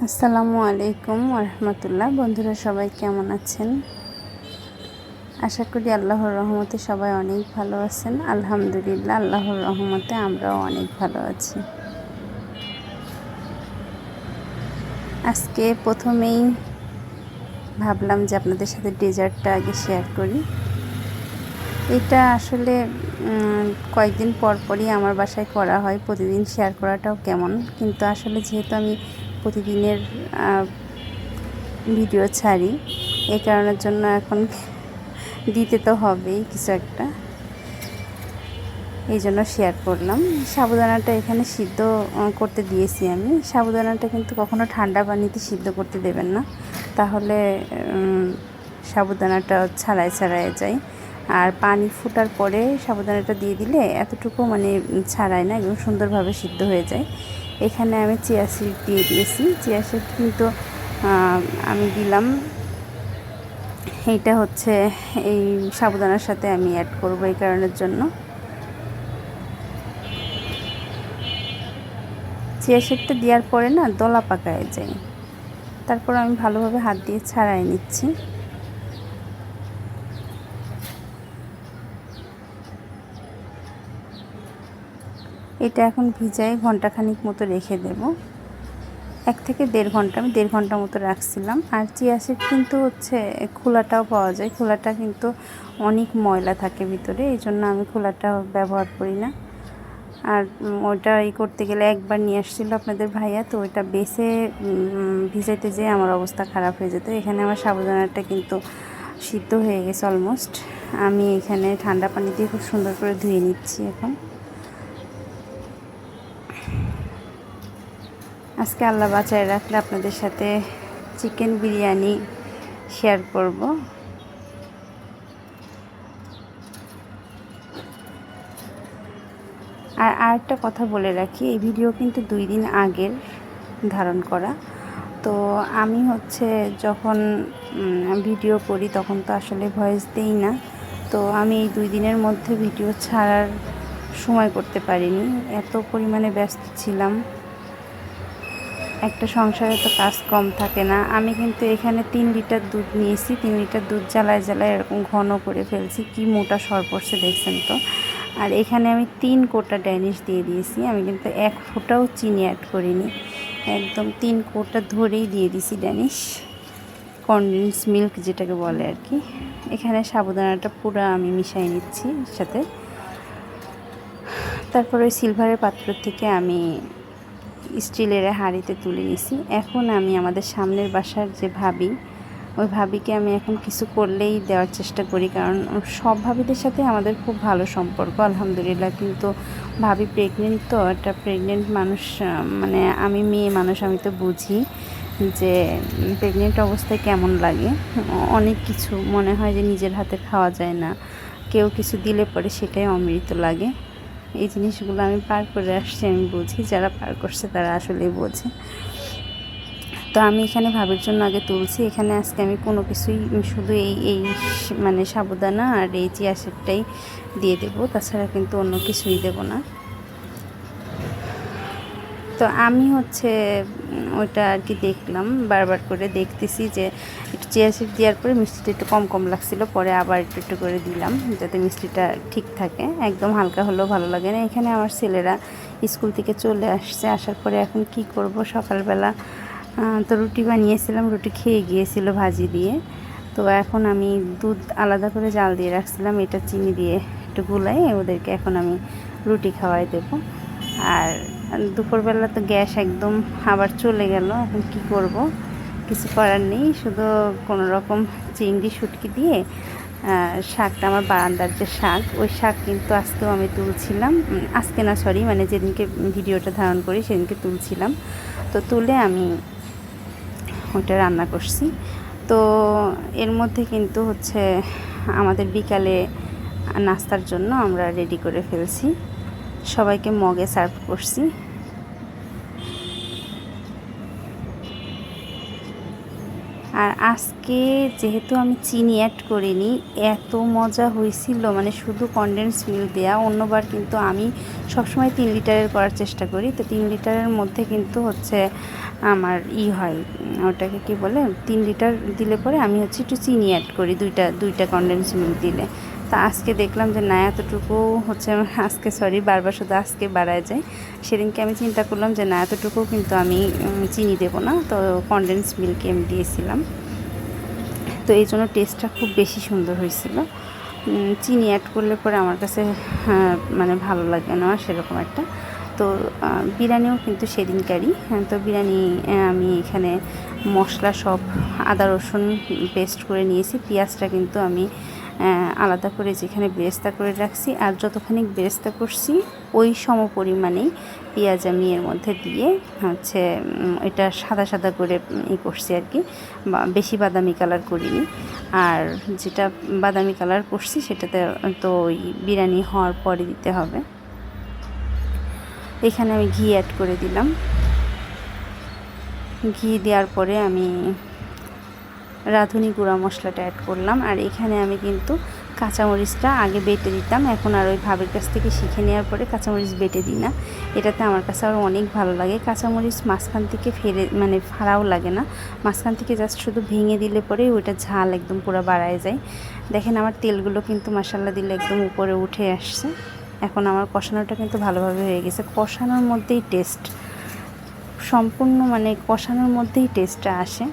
আসসালামু আলাইকুম রহমতুল্লাহ বন্ধুরা সবাই কেমন আছেন? আশা করি আল্লাহর রহমতে সবাই অনেক ভালো আছেন। আলহামদুলিল্লাহ, আল্লাহর রহমতে আমরাও অনেক ভালো আছি। আজকে প্রথমেই ভাবলাম যে আপনাদের সাথে ডেজার্টটা আগে শেয়ার করি। এটা আসলে কয়েকদিন পর পরই আমার বাসায় করা হয়। প্রতিদিন শেয়ার করাটাও কেমন? কিন্তু আসলে যেহেতু আমি প্রতিদিনের ভিডিও ছাড়ি। এই কারণের জন্য এখন দিতে তো হবেই কিছু একটা। এই জন্য শেয়ার করলাম। সাবুদানাটা এখানে সিদ্ধ করতে দিয়েছি আমি। সাবুদানাটা কিন্তু কখনো ঠান্ডা পানিতে সিদ্ধ করতে দেবেন না। তাহলে সাবুদানাটা ছাড়াই ছাড়াই যায়। আর পানি ফুটার পরে সাবুদানাটা দিয়ে দিলে এতটুকু মানে ছাড়ায় না, একদম সুন্দরভাবে সিদ্ধ হয়ে যায়। এখানে আমি চিয়া সিড দিয়ে দিয়েছি। চিয়া সিড কিন্তু আমি দিলাম। এইটা হচ্ছে এই সাবুদানার সাথে আমি অ্যাড করব এই কারণের জন্য। চিয়া সিডটা দেওয়ার পরে না দলা পাকায় যায়। তারপর আমি ভালোভাবে হাত দিয়ে ছাড়াই নিচ্ছি। এটা এখন ভিজাই ঘন্টাখানিক মতো রেখে দেব। এক থেকে দেড় ঘণ্টা, আমি দেড় ঘণ্টা মতো রাখছিলাম। আর চিয়া সিড কিন্তু হচ্ছে খোলাটাও পাওয়া যায়। খোলাটা কিন্তু অনেক ময়লা থাকে ভিতরে, এই জন্য আমি খোলাটা ব্যবহার করি না। আর ওইটা ই করতে গেলে একবার নিয়ে আসছিল আপনাদের ভাইয়া, তো ওইটা বেছে ভিজাইতে যেয়ে আমার অবস্থা খারাপ হয়ে যেত। এখানে আমার সাবধানটা কিন্তু সিদ্ধ হয়ে গেছে অলমোস্ট। আমি এখানে ঠান্ডা পানি দিয়ে খুব সুন্দর করে ধুয়ে নিচ্ছি এখন। আজকে আল্লাহ বাঁচায় রাখলে আপনাদের সাথে চিকেন বিরিয়ানি শেয়ার করব। আর আরেকটা কথা বলে রাখি, এই ভিডিও কিন্তু দুই দিন আগের ধারণ করা। তো আমি হচ্ছে যখন ভিডিও করি তখন তো আসলে ভয়েস দেই না। তো আমি এই দুই দিনের মধ্যে ভিডিও ছাড়ার সময় করতে পারিনি। এত পরিমাণে ব্যস্ত ছিলাম। একটা সংসারে তো কাজ কম থাকে না। আমি কিন্তু এখানে তিন লিটার দুধ নিয়েছি, তিন লিটার দুধ জ্বালায় জ্বালায় এরকম ঘন করে ফেলছি, কি মোটা সর পড়ছে দেখছেন তো। আর এখানে আমি তিন কোটা ড্যানিশ দিয়ে দিয়েছি, আমি কিন্তু এক ফোঁটাও চিনি অ্যাড করিনি। একদম তিন কোটা ধরেই দিয়ে দিছি ড্যানিশ, কনডেন্স মিল্ক যেটাকে বলে আর কি। এখানে সাবুদানাটা পুরো আমি মিশাই নিচ্ছি সাথে। তারপরে ওই সিলভারের পাত্র থেকে আমি স্টিলের হাঁড়িতে তুলে নিছি। এখন আমি আমাদের সামনের বাসার যে ভাবি, ওই ভাবিকে আমি এখন কিছু করলেই দেওয়ার চেষ্টা করি, কারণ সব ভাবিদের সাথে আমাদের খুব ভালো সম্পর্ক, আলহামদুলিল্লাহ। কিন্তু ভাবি প্রেগনেন্ট তো, একটা প্রেগনেন্ট মানুষ মানে আমি মেয়ে মানুষ, আমি তো বুঝি যে প্রেগনেন্ট অবস্থায় কেমন লাগে। অনেক কিছু মনে হয় যে নিজের হাতে খাওয়া যায় না। কেউ কিছু দিলে পরে সেটাই অমৃত লাগে। এই জিনিসগুলো আমি পার করে আসছি, আমি বুঝি যারা পার করছে তারা আসলেই বোঝে। তো আমি এখানে ভাবের জন্য আগে তুলছি, এখানে আজকে আমি কোনো কিছুই শুধু এই এই মানে সাবুদানা আর এই চিয়া দিয়ে দেবো, তাছাড়া কিন্তু অন্য কিছুই দেবো না। তো আমি হচ্ছে ওইটা আর কি দেখলাম, বারবার করে দেখতেছি যে একটু চেয়ার সিট দেওয়ার পরে মিষ্টিটা একটু কম কম লাগছিল, পরে আবার একটু একটু করে দিলাম যাতে মিষ্টিটা ঠিক থাকে। একদম হালকা হলেও ভালো লাগে না। এখানে আমার ছেলেরা স্কুল থেকে চলে আসছে, আসার পরে এখন কি করব? সকালবেলা তো রুটি বানিয়েছিলাম, রুটি খেয়ে গিয়েছিল ভাজি দিয়ে। তো এখন আমি দুধ আলাদা করে জাল দিয়ে রাখছিলাম, এটা চিনি দিয়ে একটু গুলাই ওদেরকে এখন আমি রুটি খাওয়াই দেব। আর দুপুরবেলা তো গ্যাস একদম আবার চলে গেল, এখন কি করব? কিছু করার নেই, শুধু কোনো রকম চিংড়ি, শুটকি দিয়ে শাকটা আমার বারান্দার যে শাক, ওই শাক কিন্তু আজকেও আমি তুলছিলাম। আজকে না সরি মানে যেদিনকে ভিডিওটা ধারণ করি সেদিনকে তুলছিলাম। তো তুলে আমি ওটা রান্না করছি। তো এর মধ্যে কিন্তু হচ্ছে আমাদের বিকালে নাস্তার জন্য আমরা রেডি করে ফেলছি। সবাইকে মগে সার্ভ করছি। আর আজকে যেহেতু আমি চিনি অ্যাড করিনি, এত মজা হয়েছিল মানে শুধু কনডেন্স মিল্ক দেয়া, অন্যবার কিন্তু আমি সবসময় তিন লিটারের করার চেষ্টা করি। তো তিন লিটারের মধ্যে কিন্তু হচ্ছে আমার ই হয়, ওটাকে কি বলে, তিন লিটার দিলে পরে আমি হচ্ছে একটু চিনি অ্যাড করি, দুইটা দুইটা কনডেন্স মিল্ক দিলে। তা আজকে দেখলাম যে না এতটুকু হচ্ছে আজকে সরি বারবার শুধু আজকে বাড়ায় যায়। সেদিনকে আমি চিন্তা করলাম যে না এতটুকু কিন্তু আমি চিনি দেবো না। তো কনডেন্স মিল্ক আমি দিয়েছিলাম। তো এই জন্য টেস্টটা খুব বেশি সুন্দর হয়েছিল। চিনি অ্যাড করলে পরে আমার কাছে হ্যাঁ, মানে ভালো লাগে না সেরকম একটা। তো বিরিয়ানিও কিন্তু সেদিনকারই। হ্যাঁ, তো বিরিয়ানি আমি এখানে মশলা সব আদা রসুন পেস্ট করে নিয়েছি। পেঁয়াজটা কিন্তু আমি আলাদা করে যেখানে বেরেস্তা করে রাখছি। আর যতখানি বেরেস্তা করছি, ওই সম পরিমাণেই পেঁয়াজ আমি এর মধ্যে দিয়ে হচ্ছে এটা সাদা সাদা করে ই করছি আর কি। বেশি বাদামি কালার করিনি। আর যেটা বাদামি কালার করছি, সেটাতে তো ওই বিরিয়ানি হওয়ার পরে দিতে হবে। এখানে আমি ঘি অ্যাড করে দিলাম। ঘি দেওয়ার পরে আমি রাঁধুনি গুঁড়া মশলাটা অ্যাড করলাম। আর এখানে আমি কিন্তু কাঁচামরিচটা আগে বেটে দিতাম এখন আর ওই ভাবের কাছ থেকে শিখে নেওয়ার পরে কাঁচামরিচ বেটে দিই না। এটাতে আমার কাছে আরও অনেক ভালো লাগে। কাঁচামরিচ মাঝখান থেকে ফেলে মানে ফাড়াও লাগে না। মাঝখান থেকে জাস্ট শুধু ভেঙে দিলে পরে ওইটা ঝাল একদম পুরো বাড়ায় যায়। দেখেন আমার তেলগুলো কিন্তু মশালা দিলে একদম উপরে উঠে আসছে। এখন আমার কষানোটা কিন্তু ভালোভাবে হয়ে গেছে। কষানোর মধ্যেই টেস্ট সম্পূর্ণ মানে কষানোর মধ্যেই টেস্টটা আসে।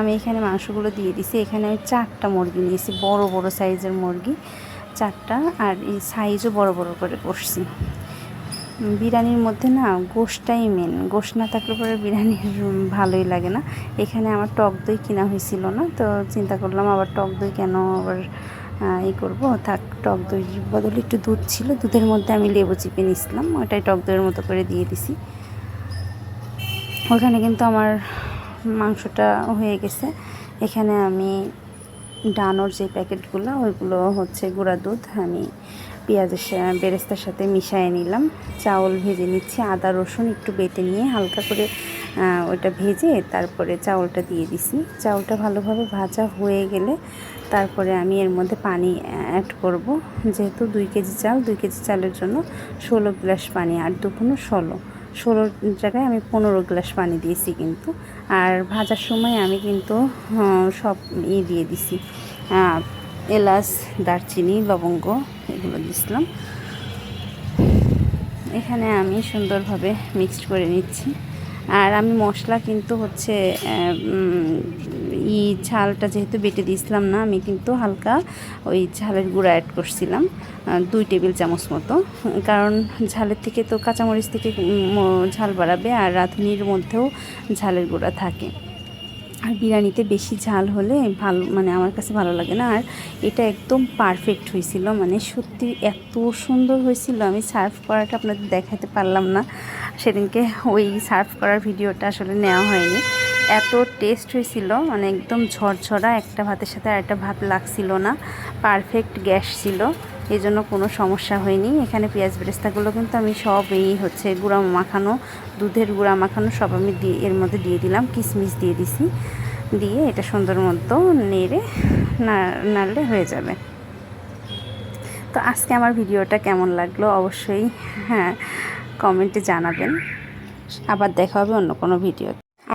আমি এখানে মাংসগুলো দিয়ে দিছি। এখানে আমি চারটা মুরগি নিয়েছি, বড় বড় সাইজের মুরগি, চারটা। আর এই সাইজও বড় বড় করে করছি বিরিয়ানির মধ্যে না গোশটাই মেন গোশ না থাকলে পরে বিরিয়ানির ভালোই লাগে না। এখানে আমার টক দই কিনা হয়েছিল না, তো চিন্তা করলাম আবার টক দই কেন আবার ই করব? থাক, টক দই বদলে একটু দুধ ছিল, দুধের মধ্যে আমি লেবু চিপে নিয়েছিলাম ওটাই টক দইয়ের মতো করে দিয়ে দিছি। ওখানে কিন্তু আমার মাংসটা হয়ে গেছে। এখানে আমি ডানোর যে প্যাকেটগুলো, ওইগুলো হচ্ছে গুঁড়া দুধ। আমি পেঁয়াজের বেরেস্তার সাথে মিশিয়ে নিলাম। চাউল ভেজে নিচ্ছি। আদা, রসুন একটু বেটে নিয়ে হালকা করে ওটা ভেজে তারপরে চাউলটা দিয়ে দিছি। চাউলটা ভালোভাবে ভাজা হয়ে গেলে তারপরে আমি এর মধ্যে পানি অ্যাড করব। যেহেতু দুই কেজি চাল, দুই কেজি চালের জন্য ষোলো গ্লাস পানি আর দুপুনো ষোলো। ষোলোর জায়গায় আমি পনেরো গ্লাস পানি দিয়েছি কিন্তু। আর ভাজার সময় আমি কিন্তু সব ই দিয়ে দিছি। এলাচ, দারচিনি, লবঙ্গ, এগুলো দিয়েছিলাম এখানে আমি সুন্দরভাবে মিক্সড করে নিচ্ছি। আর আমি মশলা কিন্তু হচ্ছে আহ, উম, ই ঝালটা যেহেতু বেটে দিয়েছিলাম না আমি কিন্তু হালকা ওই ঝালের গুঁড়া অ্যাড করছিলাম দুই টেবিল চামচ মতো। কারণ ঝালের থেকে তো কাঁচামরিচ থেকে ঝাল বাড়াবে আর রাঁধুনির মধ্যেও ঝালের গুঁড়া থাকে। আর বিরিয়ানিতে বেশি ঝাল হলে ভালো মানে আমার কাছে ভালো লাগে না। আর এটা একদম পারফেক্ট হয়েছিল মানে সত্যি এত সুন্দর হয়েছিল। আমি সার্ভ করাটা আপনাদের দেখাতে পারলাম না। সেদিনকে ওই সার্ভ করার ভিডিওটা আসলে নেওয়া হয়নি। এত টেস্ট হয়েছিল মানে একদম ঝরঝরা একটা ভাতের সাথে আর একটা ভাত লাগছিল না পারফেক্ট গ্যাস ছিল, এই জন্য কোনো সমস্যা হয়নি। এখানে পেঁয়াজ বেরেস্তাগুলো কিন্তু আমি সব এই হচ্ছে গুঁড়া মাখানো, দুধের গুঁড়া মাখানো সব আমি দিয়ে এর মধ্যে দিয়ে দিলাম, কিশমিশ দিয়ে দিছি, দিয়ে এটা সুন্দর মতো নেড়ে নাড়লে হয়ে যাবে। তো আজকে আমার ভিডিওটা কেমন লাগল অবশ্যই হ্যাঁ কমেন্টে জানাবেন। আবার দেখা হবে অন্য কোনো ভিডিওতে।